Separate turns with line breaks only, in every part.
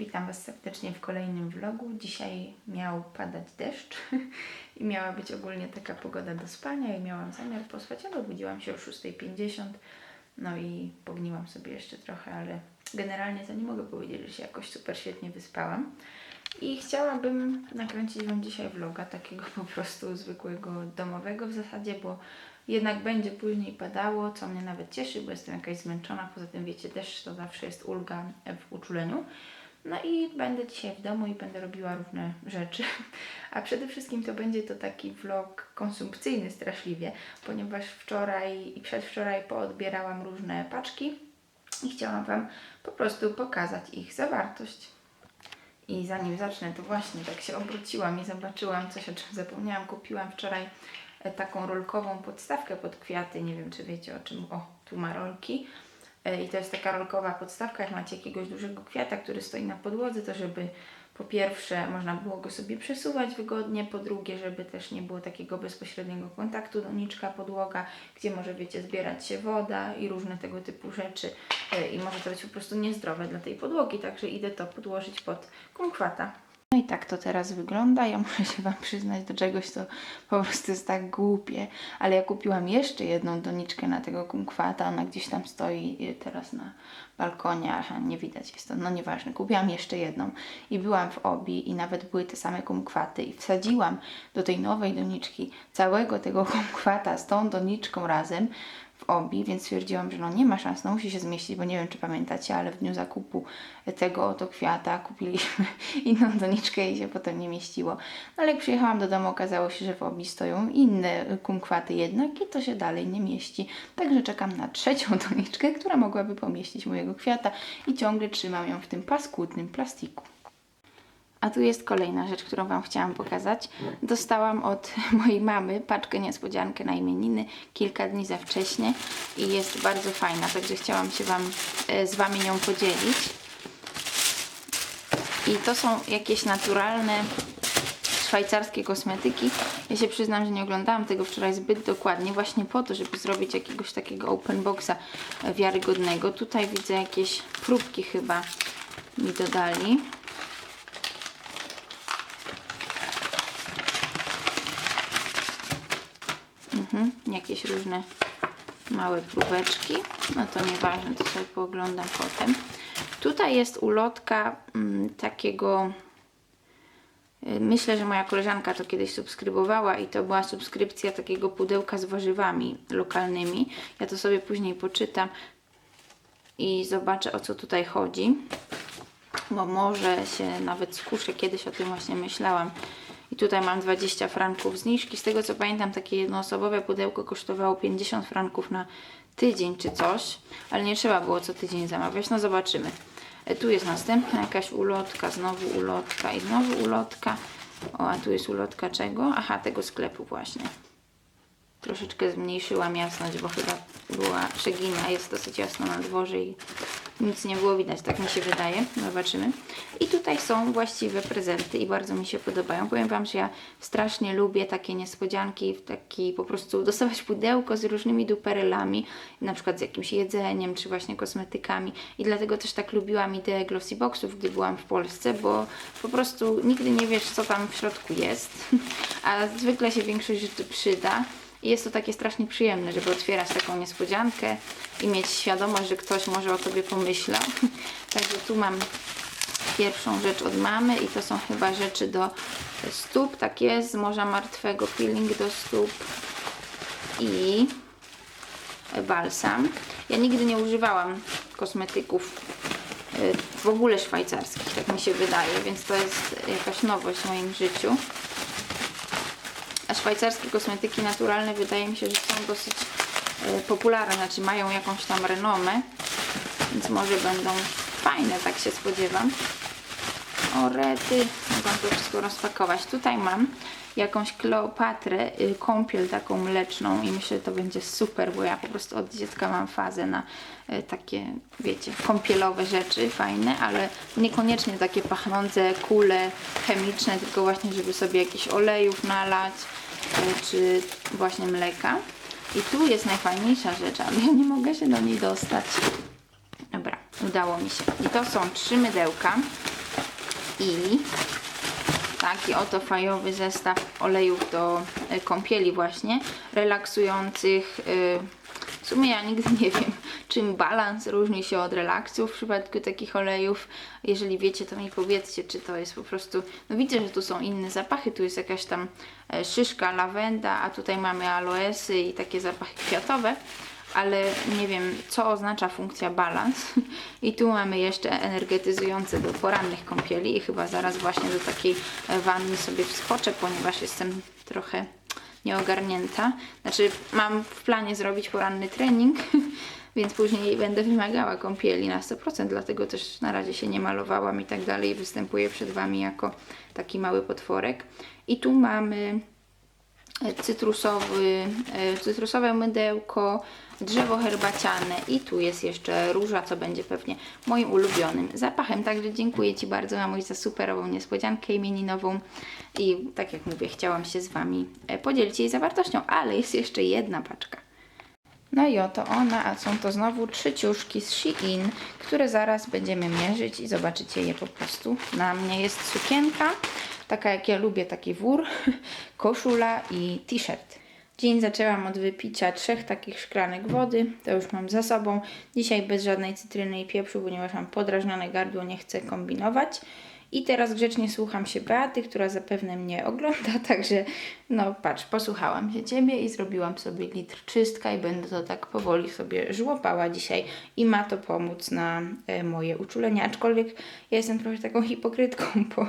Witam Was serdecznie w kolejnym vlogu. Dzisiaj miał padać deszcz i miała być ogólnie taka pogoda do spania i miałam zamiar pospać, ale obudziłam się o 6.50 no i pogniłam sobie jeszcze trochę, ale generalnie to nie mogę powiedzieć, że się jakoś super świetnie wyspałam. I chciałabym nakręcić Wam dzisiaj vloga, takiego po prostu zwykłego, domowego w zasadzie, bo jednak będzie później padało, co mnie nawet cieszy, bo jestem jakaś zmęczona. Poza tym, wiecie, deszcz to zawsze jest ulga w uczuleniu. No i będę dzisiaj w domu i będę robiła różne rzeczy. A przede wszystkim to będzie to taki vlog konsumpcyjny straszliwie, ponieważ wczoraj i przedwczoraj poodbierałam różne paczki i chciałam Wam po prostu pokazać ich zawartość. I zanim zacznę, to właśnie tak się obróciłam i zobaczyłam coś, o czym zapomniałam. Kupiłam wczoraj e, taką rolkową podstawkę pod kwiaty. Nie wiem, czy wiecie o czym. O, tu ma rolki. E, I to jest taka rolkowa podstawka. Jak macie jakiegoś dużego kwiata, który stoi na podłodze, to żeby po pierwsze można było go sobie przesuwać wygodnie, po drugie, żeby też nie było takiego bezpośredniego kontaktu doniczka, podłoga, gdzie może, wiecie, zbierać się woda i różne tego typu rzeczy E, i może to być po prostu niezdrowe dla tej podłogi, także idę to podłożyć pod kumkwata. No i tak to teraz wygląda. Ja muszę się Wam przyznać do czegoś, co po prostu jest tak głupie, ale ja kupiłam jeszcze jedną doniczkę na tego kumkwata. Ona gdzieś tam stoi y, teraz na balkonie, aha, nie widać jest to, no nieważne. Kupiłam jeszcze jedną i byłam w obi i nawet były te same kumkwaty i wsadziłam do tej nowej doniczki całego tego kumkwata z tą doniczką razem w obi, więc stwierdziłam, że no nie ma szans, no musi się zmieścić, bo nie wiem, czy pamiętacie, ale w dniu zakupu tego oto kwiata kupiliśmy inną doniczkę i się potem nie mieściło. No ale jak przyjechałam do domu, okazało się, że w obi stoją inne kumkwaty jednak i to się dalej nie mieści. Także czekam na trzecią doniczkę, która mogłaby pomieścić mojego kwiata i ciągle trzymam ją w tym paskudnym plastiku. A tu jest kolejna rzecz, którą Wam chciałam pokazać. Dostałam od mojej mamy paczkę niespodziankę na imieniny kilka dni za wcześnie i jest bardzo fajna, także chciałam się wam, e, z Wami nią podzielić. I to są jakieś naturalne szwajcarskie kosmetyki. Ja się przyznam, że nie oglądałam tego wczoraj zbyt dokładnie, właśnie po to, żeby zrobić jakiegoś takiego open boxa wiarygodnego. Tutaj widzę jakieś próbki chyba mi dodali. Mhm, jakieś różne małe próbeczki. No to nieważne, to sobie pooglądam potem. Tutaj jest ulotka mm, takiego. y, Myślę, że moja koleżanka to kiedyś subskrybowała i to była subskrypcja takiego pudełka z warzywami lokalnymi. Ja to sobie później poczytam i zobaczę o co tutaj chodzi. Bo może się nawet skuszę, kiedyś o tym właśnie myślałam. I tutaj mam 20 franków zniżki. Z tego co pamiętam, takie jednoosobowe pudełko kosztowało 50 franków na tydzień czy coś, ale nie trzeba było co tydzień zamawiać. No zobaczymy. E, Tu jest następna jakaś ulotka, znowu ulotka i znowu ulotka. O, a tu jest ulotka czego? Aha, tego sklepu właśnie. Troszeczkę zmniejszyłam jasność, bo chyba była przegina. Jest dosyć jasno na dworze i nic nie było widać, tak mi się wydaje. Zobaczymy. I tutaj są właściwe prezenty i bardzo mi się podobają. Powiem Wam, że ja strasznie lubię takie niespodzianki, taki po prostu dostawać pudełko z różnymi duperelami, na przykład z jakimś jedzeniem, czy właśnie kosmetykami. I dlatego też tak lubiłam ideę glossy boxów, gdy byłam w Polsce, bo po prostu nigdy nie wiesz, co tam w środku jest, a zwykle się większość rzeczy przyda. I jest to takie strasznie przyjemne, żeby otwierać taką niespodziankę i mieć świadomość, że ktoś może o tobie pomyślał. Także tu mam pierwszą rzecz od mamy i to są chyba rzeczy do stóp, tak jest, z Morza Martwego, peeling do stóp i balsam. Ja nigdy nie używałam kosmetyków y, w ogóle szwajcarskich, tak mi się wydaje, więc to jest jakaś nowość w moim życiu. A szwajcarskie kosmetyki naturalne wydaje mi się, że są dosyć e, popularne, znaczy mają jakąś tam renomę, więc może będą fajne, tak się spodziewam. O rety, mogłam to wszystko rozpakować. Tutaj mam jakąś Kleopatrę, y, kąpiel taką mleczną i myślę, że to będzie super, bo ja po prostu od dziecka mam fazę na y, takie, wiecie, kąpielowe rzeczy fajne, ale niekoniecznie takie pachnące kule chemiczne, tylko właśnie, żeby sobie jakichś olejów nalać, y, czy właśnie mleka. I tu jest najfajniejsza rzecz, ale ja nie mogę się do niej dostać. Dobra, udało mi się. I to są trzy mydełka. i taki oto fajowy zestaw olejów do e, kąpieli właśnie, relaksujących. e, W sumie ja nigdy nie wiem, czym balans różni się od relaksu w przypadku takich olejów. Jeżeli wiecie, to mi powiedzcie, czy to jest po prostu... No widzę, że tu są inne zapachy, tu jest jakaś tam e, szyszka, lawenda, a tutaj mamy aloesy i takie zapachy kwiatowe ale nie wiem, co oznacza funkcja balans. I tu mamy jeszcze energetyzujące do porannych kąpieli i chyba zaraz właśnie do takiej e, wanny sobie wskoczę, ponieważ jestem trochę nieogarnięta. Znaczy, mam w planie zrobić poranny trening, więc później będę wymagała kąpieli na 100%, dlatego też na razie się nie malowałam i tak dalej. Występuję przed Wami jako taki mały potworek. I tu mamy cytrusowy, e, cytrusowe mydełko, drzewo herbaciane i tu jest jeszcze róża, co będzie pewnie moim ulubionym zapachem. Także dziękuję Ci bardzo, mamuś, za superową niespodziankę imieninową i tak jak mówię, chciałam się z Wami e, podzielić jej zawartością, ale jest jeszcze jedna paczka. No i oto ona, a są to znowu trzy ciuszki z Shein, które zaraz będziemy mierzyć i zobaczycie je po prostu. Na mnie jest sukienka, taka jak ja lubię, taki wór, koszula i t-shirt. Dzień zaczęłam od wypicia trzech takich szklanek wody, to już mam za sobą. Dzisiaj bez żadnej cytryny i pieprzu, ponieważ mam podrażnione gardło, nie chcę kombinować. I teraz grzecznie słucham się Beaty, która zapewne mnie ogląda, także no patrz, posłuchałam się Ciebie i zrobiłam sobie litr czystka i będę to tak powoli sobie żłopała dzisiaj i ma to pomóc na e, moje uczulenie, aczkolwiek ja jestem trochę taką hipokrytką, bo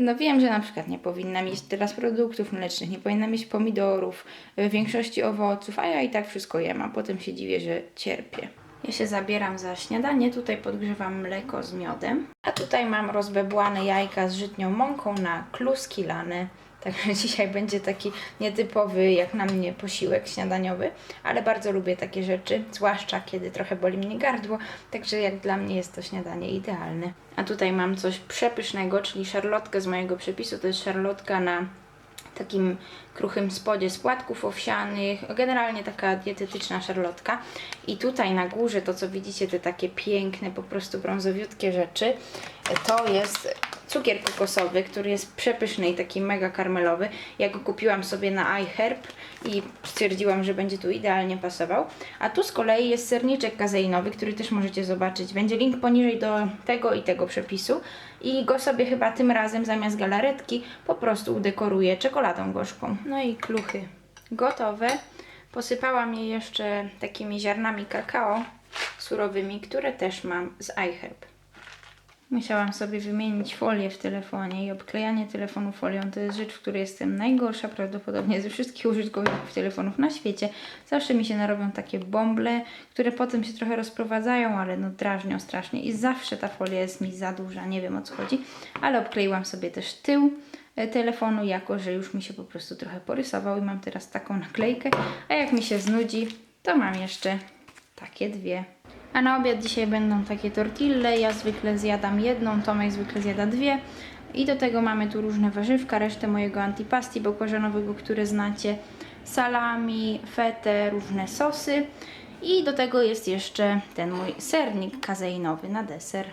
no wiem, że na przykład nie powinna mieć teraz produktów mlecznych, nie powinna mieć pomidorów, w większości owoców, a ja i tak wszystko jem, a potem się dziwię, że cierpię. Ja się zabieram za śniadanie, tutaj podgrzewam mleko z miodem, a tutaj mam rozbebłane jajka z żytnią mąką na kluski lane. Także dzisiaj będzie taki nietypowy, jak na mnie, posiłek śniadaniowy, ale bardzo lubię takie rzeczy, zwłaszcza kiedy trochę boli mnie gardło, także jak dla mnie jest to śniadanie idealne. A tutaj mam coś przepysznego, czyli szarlotkę z mojego przepisu, to jest szarlotka na takim kruchym spodzie z płatków owsianych, generalnie taka dietetyczna szarlotka. I tutaj na górze to, co widzicie, te takie piękne, po prostu brązowiutkie rzeczy, to jest cukier kokosowy, który jest przepyszny i taki mega karmelowy. Ja go kupiłam sobie na iHerb i stwierdziłam, że będzie tu idealnie pasował. A tu z kolei jest serniczek kazeinowy, który też możecie zobaczyć. Będzie link poniżej do tego i tego przepisu. I go sobie chyba tym razem zamiast galaretki po prostu udekoruję czekoladą gorzką. No i kluchy gotowe. Posypałam je jeszcze takimi ziarnami kakao surowymi, które też mam z iHerb. Musiałam sobie wymienić folię w telefonie i obklejanie telefonu folią to jest rzecz, w której jestem najgorsza prawdopodobnie ze wszystkich użytkowników telefonów na świecie. Zawsze mi się narobią takie bąble, które potem się trochę rozprowadzają, ale no drażnią strasznie i zawsze ta folia jest mi za duża, nie wiem o co chodzi, ale obkleiłam sobie też tył e, telefonu, jako że już mi się po prostu trochę porysował i mam teraz taką naklejkę, a jak mi się znudzi, to mam jeszcze takie dwie. A na obiad dzisiaj będą takie tortille. Ja zwykle zjadam jedną, Tomek zwykle zjada dwie. I do tego mamy tu różne warzywka, resztę mojego antipasti bakłażanowego, które znacie. Salami, fetę, różne sosy. I do tego jest jeszcze ten mój sernik kazeinowy na deser.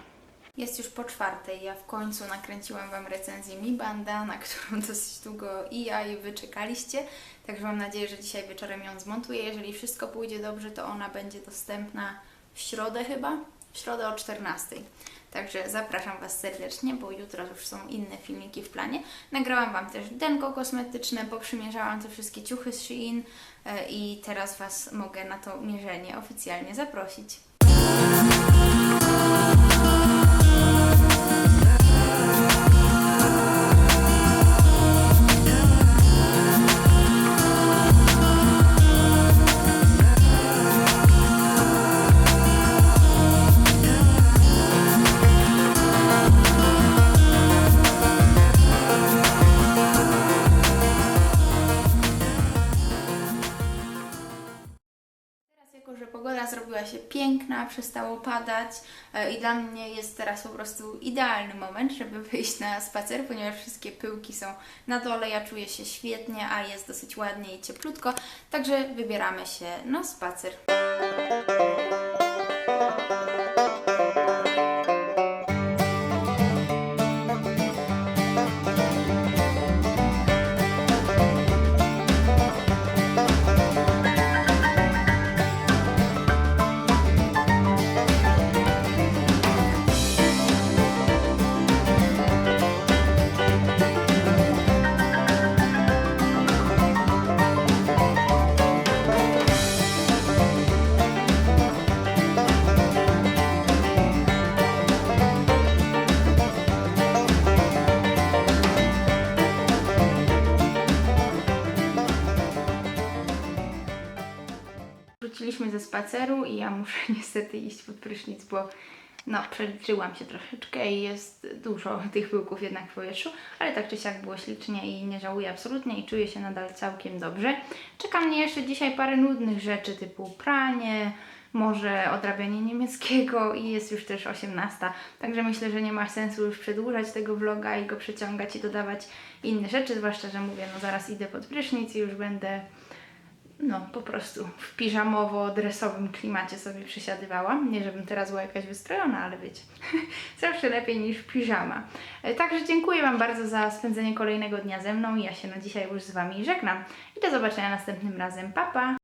Jest już po czwartej. Ja w końcu nakręciłam Wam recenzję Mi Banda, na którą dosyć długo i ja i Wy czekaliście. Także mam nadzieję, że dzisiaj wieczorem ją zmontuję. Jeżeli wszystko pójdzie dobrze, to ona będzie dostępna w środę chyba, w środę o 14. Także zapraszam Was serdecznie, bo jutro już są inne filmiki w planie. Nagrałam Wam też denko kosmetyczne, poprzymierzałam te wszystkie ciuchy z Shein e, i teraz Was mogę na to mierzenie oficjalnie zaprosić. Że pogoda zrobiła się piękna, przestało padać e, i dla mnie jest teraz po prostu idealny moment, żeby wyjść na spacer, ponieważ wszystkie pyłki są na dole, ja czuję się świetnie, a jest dosyć ładnie i cieplutko, także wybieramy się na spacer. Spaceru i ja muszę niestety iść pod prysznic, bo no, przeliczyłam się troszeczkę i jest dużo tych pyłków jednak w powietrzu, ale tak czy siak było ślicznie i nie żałuję absolutnie i czuję się nadal całkiem dobrze. Czeka mnie jeszcze dzisiaj parę nudnych rzeczy typu pranie, może odrabianie niemieckiego i jest już też 18, także myślę, że nie ma sensu już przedłużać tego vloga i go przeciągać i dodawać inne rzeczy, zwłaszcza, że mówię, no zaraz idę pod prysznic i już będę no po prostu w piżamowo-dresowym klimacie sobie przysiadywałam. Nie, żebym teraz była jakaś wystrojona, ale wiecie, zawsze lepiej niż piżama. E, Także dziękuję Wam bardzo za spędzenie kolejnego dnia ze mną. Ja się na dzisiaj już z Wami żegnam i do zobaczenia następnym razem. Pa, pa!